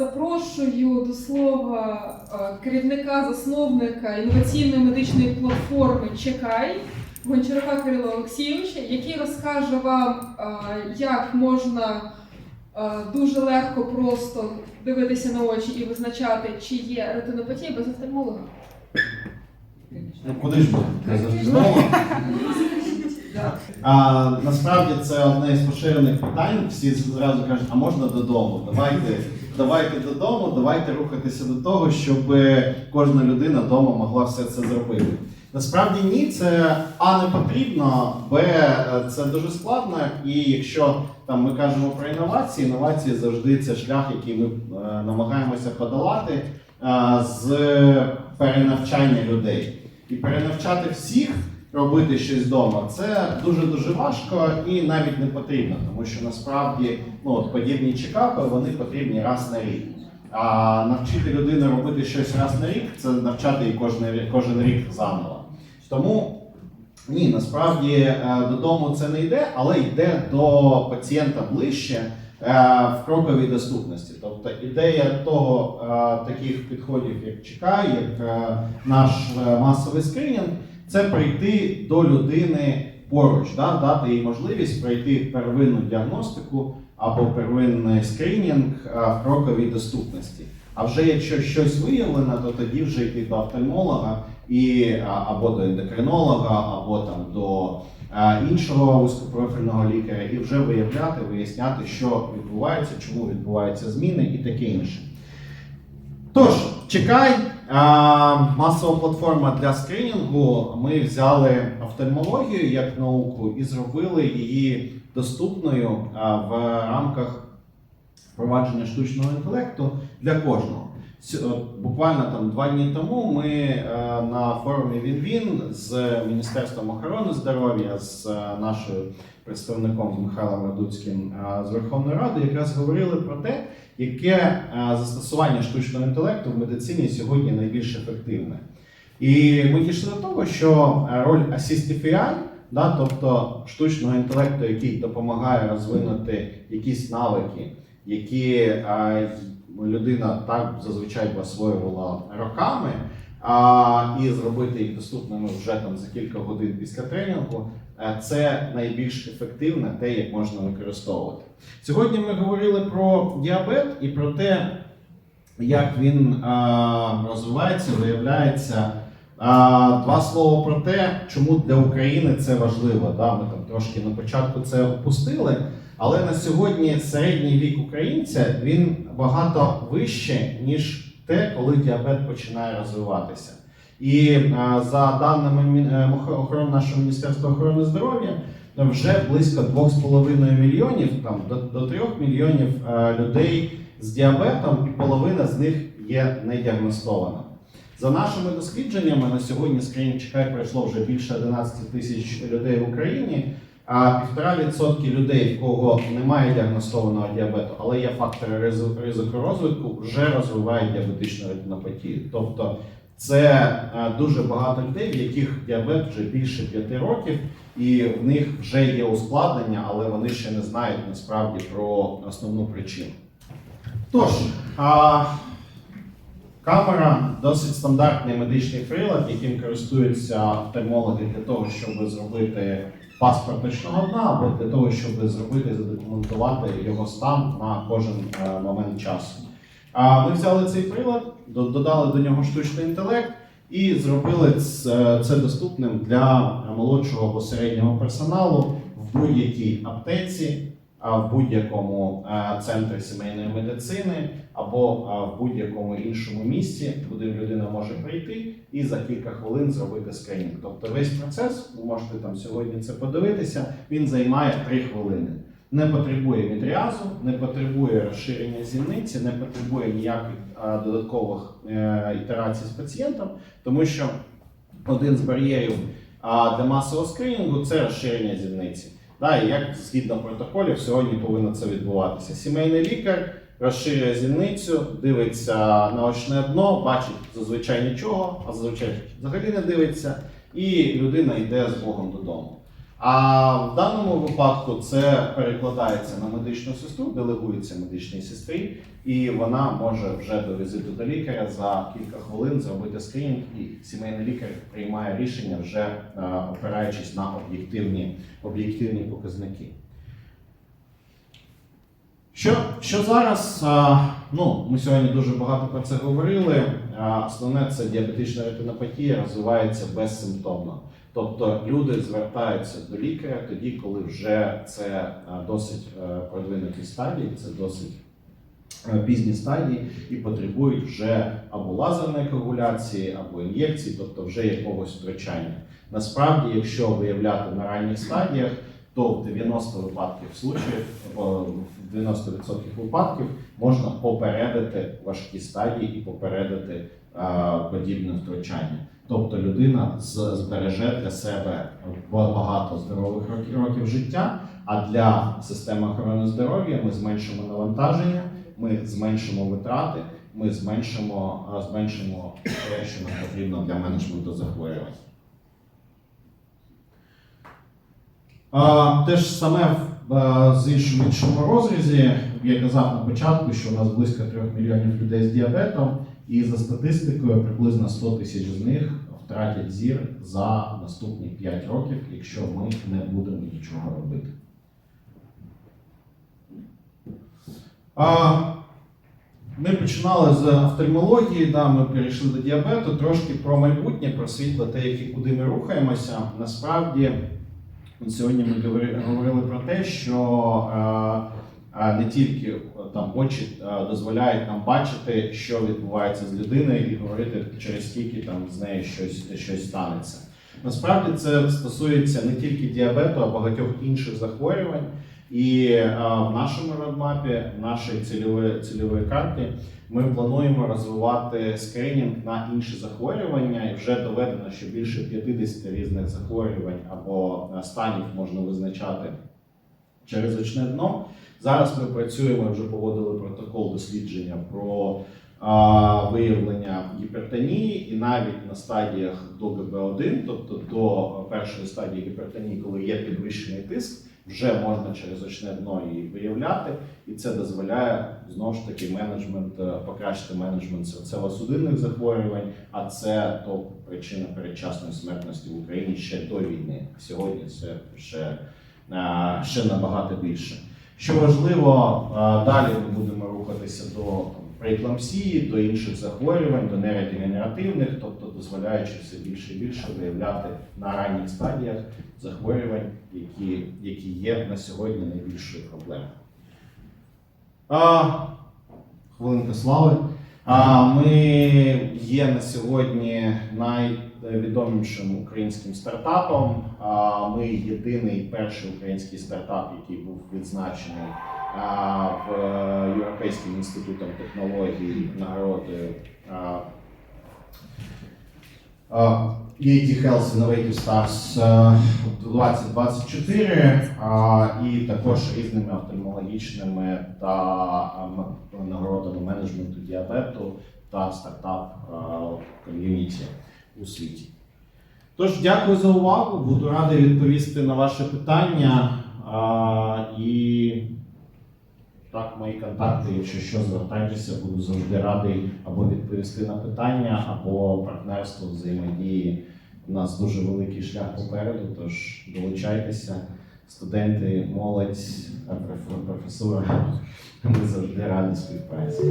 Запрошую до слова е, керівника, засновника інноваційної медичної платформи Чекай Гончарука Кирила Олексійовича, який розкаже вам, е, як можна е, дуже легко просто дивитися на очі і визначати, чи є ретинопатія без офтальмолога. Ну, куди ж буде? Знову. А, насправді це одне із поширених питань. Всі зразу кажуть, а можна додому? Давайте, давайте додому, давайте рухатися до того, щоб кожна людина вдома могла все це зробити. Насправді ні, це А не потрібно, Б е, це дуже складно. І якщо там ми кажемо про інновації, інновації завжди це шлях, який ми е, намагаємося подолати е, з перенавчання людей. І перенавчати всіх робити щось вдома це дуже дуже важко і навіть не потрібно, тому що насправді ну, от подібні чекапи вони потрібні раз на рік. А навчити людину робити щось раз на рік це навчати її кожен, кожен рік заново. Тому ні, насправді е, додому це не йде, але йде до пацієнта ближче е, в кроковій доступності. Тобто ідея того е, таких підходів, як чекай, як наш масовий скринінг, це прийти до людини поруч, да, дати їй можливість пройти первинну діагностику або первинний скринінг е, в кроковій доступності. А вже якщо щось виявлено, то тоді вже йти до офтальмолога і або до ендокринолога, або там до е, іншого вузькопрофільного лікаря, і вже виявляти, виясняти, що відбувається, чому відбуваються зміни і таке інше. Тож, чекай, масова платформа для скринінгу. Ми взяли офтальмологію як науку і зробили її доступною в рамках впровадження штучного інтелекту для кожного. От Буквально там два дні тому ми е, на форумі Він-Він з Міністерством охорони здоров'я, з е, нашою представником Михайлом Радуцьким е, з Верховної Ради, якраз говорили про те, яке е, застосування штучного інтелекту в медицині сьогодні найбільш ефективне. І ми дійшли до того, що е, роль Assistive AI, да, тобто штучного інтелекту, який допомагає розвинути якісь навики, які е, людина так зазвичай би освоювала роками, а, і зробити їх доступними вже там за кілька годин після тренінгу, е, це найбільш ефективне те, як можна використовувати. Сьогодні ми говорили про діабет і про те, як він розвивається, виявляється. Два слова про те, чому для України це важливо. Да? Ми там трошки на початку це опустили. Але на сьогодні середній вік українця він багато вище, ніж те, коли діабет починає розвиватися. І за даними е, охо- охорони нашого Міністерства охорони здоров'я, вже близько 2,5 мільйонів, там до 3 мільйонів е, людей з діабетом, і половина з них є недіагностована. За нашими дослідженнями, на сьогодні скринінг чекай пройшло вже більше 11 тисяч людей в Україні. А півтора відсотки людей, в кого немає діагностованого діабету, але є фактори ризику, розвитку, вже розвивають діабетичну ретинопатію. Тобто це е, дуже багато людей, в яких діабет вже більше 5 років, і в них вже є ускладнення, але вони ще не знають насправді про основну причину. Тож, камера досить стандартний медичний прилад, яким користуються офтальмологи для того, щоб зробити паспорт точного дна, або для того, щоб зробити задокументувати його стан на кожен е, момент часу. Ми взяли цей прилад, додали до нього штучний інтелект і зробили це, це доступним для молодшого або середнього персоналу в будь-якій аптеці, в будь-якому е, центрі сімейної медицини або в будь-якому іншому місці, куди людина може прийти і за кілька хвилин зробити скринінг. Тобто весь процес, ви можете там сьогодні це подивитися, він займає 3 хвилини. Не потребує відрязу, не потребує розширення зіниці, не потребує ніяких додаткових е, ітерацій з пацієнтом, тому що один з бар'єрів для масового скринінгу це розширення зіниці. Да, і як згідно протоколів сьогодні повинно це відбуватися. Сімейний лікар розширює зіницю, дивиться на очне дно, бачить зазвичай нічого, а зазвичай взагалі не дивиться, і людина йде з Богом додому. А в даному випадку це перекладається на медичну сестру, делегується медичній сестрі, і вона може вже до візиту до лікаря за кілька хвилин зробити скринінг, і сімейний лікар приймає рішення вже е, опираючись на об'єктивні, об'єктивні показники. Що, що зараз? Ну, ми сьогодні дуже багато про це говорили. Основне це діабетична ретинопатія розвивається безсимптомно. Тобто люди звертаються до лікаря тоді, коли вже це досить е, продвинуті стадії, це досить е, пізні стадії і потребують вже або лазерної коагуляції, або ін'єкцій, тобто вже якогось втручання. Насправді, якщо виявляти на ранніх стадіях, то в 90 випадків случаїв, в 90% випадків можна попередити важкі стадії і попередити подібне втручання. Тобто людина збереже для себе багато здорових років, життя. А для системи охорони здоров'я ми зменшимо навантаження, ми зменшимо витрати, ми зменшимо, зменшимо те, що нам потрібно для менеджменту захворювань. Те ж саме в з іншому, іншому розрізі, я казав на початку, що у нас близько 3 мільйонів людей з діабетом, і за статистикою приблизно 100 тисяч з них втратять зір за наступні 5 років, якщо ми не будемо нічого робити. А, ми починали з офтальмології, да, ми перейшли до діабету, трошки про майбутнє, про світло, те, які, куди ми рухаємося. Насправді, Сьогодні ми говорили про те, що е, не тільки е, там очі е, дозволяють нам бачити, що відбувається з людиною, і говорити, через скільки там з нею щось, щось станеться. Насправді це стосується не тільки діабету, а багатьох інших захворювань. І е, в нашому родмапі, в нашій цільової, цільової карті, ми плануємо розвивати скринінг на інші захворювання, і вже доведено, що більше 50 різних захворювань або станів можна визначати через очне дно. Зараз ми працюємо, вже погодили протокол дослідження про а, виявлення гіпертонії, і навіть на стадіях до ГБ1, тобто до першої стадії гіпертонії, коли є підвищений тиск, вже можна через очне дно її виявляти, і це дозволяє знову ж таки менеджмент е, покращити менеджмент серцево-судинних захворювань, а це то причина передчасної смертності в Україні ще до війни. Сьогодні це ще, е, ще набагато більше. Що важливо, е, далі ми будемо рухатися до прееклампсії, до інших захворювань, до нейродегенеративних, тобто дозволяючи все більше і більше виявляти на ранніх стадіях захворювань, які, які є на сьогодні найбільшою проблемою. Хвилинка слави. Ми є на сьогодні найвідомішим українським стартапом. Ми єдиний перший український стартап, який був відзначений в Європейським інститутом технологій нагородою EAT Health Innovative Stars е, 2024 і також різними офтальмологічними та ем, нагородами менеджменту діабету та стартап е, ком'юніті у світі. Тож, дякую за увагу. Буду радий відповісти на ваші питання. І так, мої контакти, якщо що, звертайтеся, буду завжди радий або відповісти на питання, або партнерство взаємодії. У нас дуже великий шлях попереду, тож долучайтеся, студенти, молодь, проф- професура. Ми завжди раді співпраці.